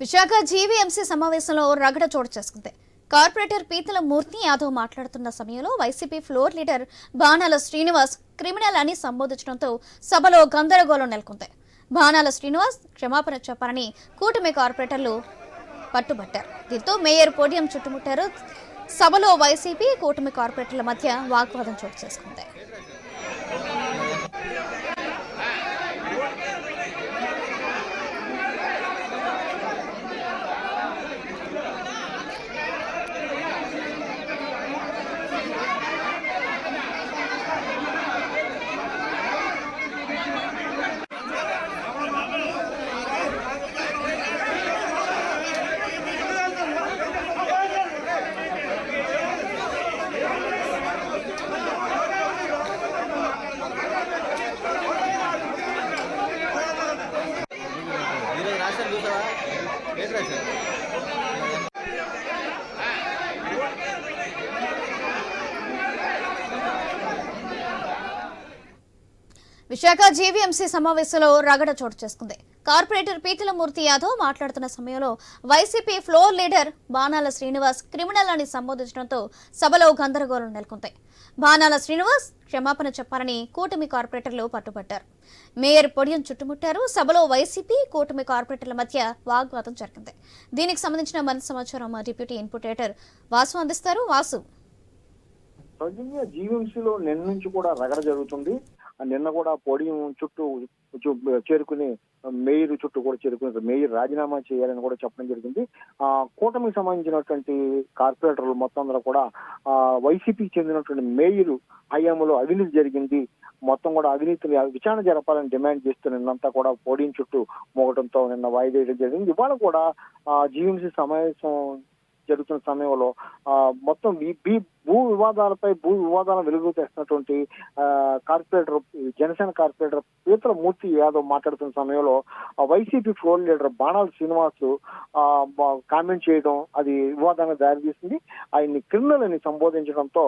Visakha GVMC సమావేశంలో రగడ చోటు చేసుకుంది. కార్పొరేటర్ పీతల మూర్తి యాదవ్ మాట్లాడుతున్న సమయంలో వైసీపీ ఫ్లోర్ లీడర్ బాణాల శ్రీనివాస్ క్రిమినల్ అని సంబోధించడంతో సభలో గందరగోళం నెలకొంది. బాణాల శ్రీనివాస్ క్షమాపణ చెప్పారని కూటమి కార్పొరేటర్లు పట్టుబట్టారు. దీంతో మేయర్ పోడియం చుట్టుముట్టారు. సభలో వైసీపీ కూటమి కార్పొరేటర్ల మధ్య వాగ్వాదం చోటు చేసుకుంది. విశాఖ జీవీఎంసీ సమావేశంలో రగడ చోటు చేసుకుంది. కార్పొరేటర్ పీతలమూర్తి యాదవ్ మాట్లాడుతున్న సమయంలో వైసీపీ ఫ్లోర్ లీడర్ బాణాల శ్రీనివాస్ క్రిమినల్ అని సంబోధించడంతో సభలో గందరగోళం నెలకొంది. బాణాల శ్రీనివాస్ క్షమాపణ చెప్పాలని కూటమి కార్పొరేటర్లు పట్టుబట్టారు. మేయర్ పొడియం చుట్టుముట్టారు. సభలో వైసీపీ కూటమి కార్పొరేటర్ల మధ్య వాగ్వాదం జరిగింది. దీనికి సంబంధించిన మరింత సమాచారం మా డిప్యూటీ ఇన్పుటేటర్ వాసు అందిస్తారు. వాసు సౌజన్య జీవీఎంసీలో నిన్న నుంచి కూడా రగడ జరుగుతుంది. నిన్న కూడా పోడియం చుట్టూ చేరుకుని మేయర్ చుట్టూ కూడా చేరుకుని మేయర్ రాజీనామా చేయాలని కూడా చెప్పడం జరిగింది. ఆ కూటమికి సంబంధించినటువంటి కార్పొరేటర్లు మొత్తం అందరూ కూడా ఆ వైసీపీకి చెందినటువంటి మేయర్ హయాంలో అవినీతి జరిగింది. మొత్తం కూడా అవినీతిని విచారణ జరపాలని డిమాండ్ చేస్తూ నిన్నంతా కూడా పోడియం చుట్టూ మోగటంతో నిన్న వాయిదా వేయడం జరిగింది. ఇవాళ కూడా జీవీఎంసీ సమావేశం జరుగుతున్న సమయంలో ఆ మొత్తం భూ వివాదాలపై భూ వివాదాలను వెలుగు తెస్తున్నటువంటి కార్పొరేటర్ జనసేన కార్పొరేటర్ పీతల మూర్తి యాదవ్ మాట్లాడుతున్న సమయంలో వైసీపీ ఫ్లోర్ లీడర్ బాణాల శ్రీనివాస్ కామెంట్ చేయడం అది వివాదానికి దారితీసింది. ఆయన్ని క్రిమినల్ అని సంబోధించడంతో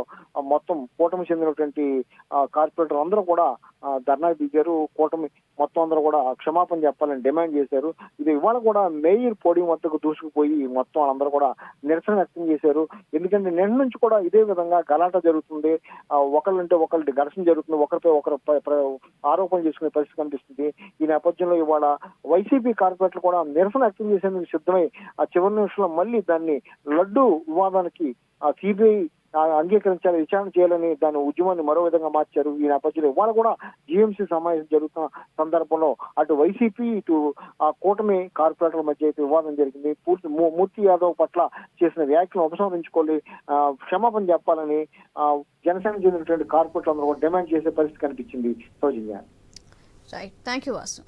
మొత్తం కూటమి చెందినటువంటి కార్పొరేటర్ అందరూ కూడా ధర్నా దిగారు. కూటమి మొత్తం అందరూ కూడా క్షమాపణ చెప్పాలని డిమాండ్ చేశారు. ఇది ఇవాళ కూడా మేయర్ పోడియం వద్దకు దూసుకుపోయి మొత్తం వాళ్ళందరూ కూడా నిరసన వ్యక్తం చేశారు. ఎందుకంటే నిన్న నుంచి కూడా ఇదే విధంగా గలాట జరుగుతుంది. ఆ, ఒకళ్ళంటే ఒకళ్ళ ఘర్షణ జరుగుతుంది. ఒకరిపై ఒకరు ఆరోపణలు ఆరోపణ చేసుకునే పరిస్థితి కనిపిస్తుంది. ఈ నేపథ్యంలో ఇవాళ వైసీపీ కార్పొరేట్లు కూడా నిరసన వ్యక్తం చేసేందుకు సిద్ధమై ఆ చివరి నిమిషంలో మళ్ళీ దాన్ని లడ్డు వివాదానికి ఆ సిబిఐ అంగీకరించాలి విచారణ చేయాలని దాని ఉద్యమాన్ని మరో విధంగా మార్చారు ఈ నేపథ్యంలో. ఇవాళ కూడా జీఎంసీ సమావేశం జరుగుతున్న సందర్భంలో అటు వైసీపీ ఇటు ఆ కూటమి కార్పొరేటర్ల మధ్య అయితే వివాదం జరిగింది. పూర్తి మూర్తి యాదవ్ పట్ల చేసిన వ్యాఖ్యలు ఉపసంహరించుకోవాలి. క్షమాపణ చెప్పాలని జనసేన చెందినటువంటి కార్పొరేటర్లు అందరూ కూడా డిమాండ్ చేసే పరిస్థితి కనిపించింది. Soujanya. Right thank you Vasu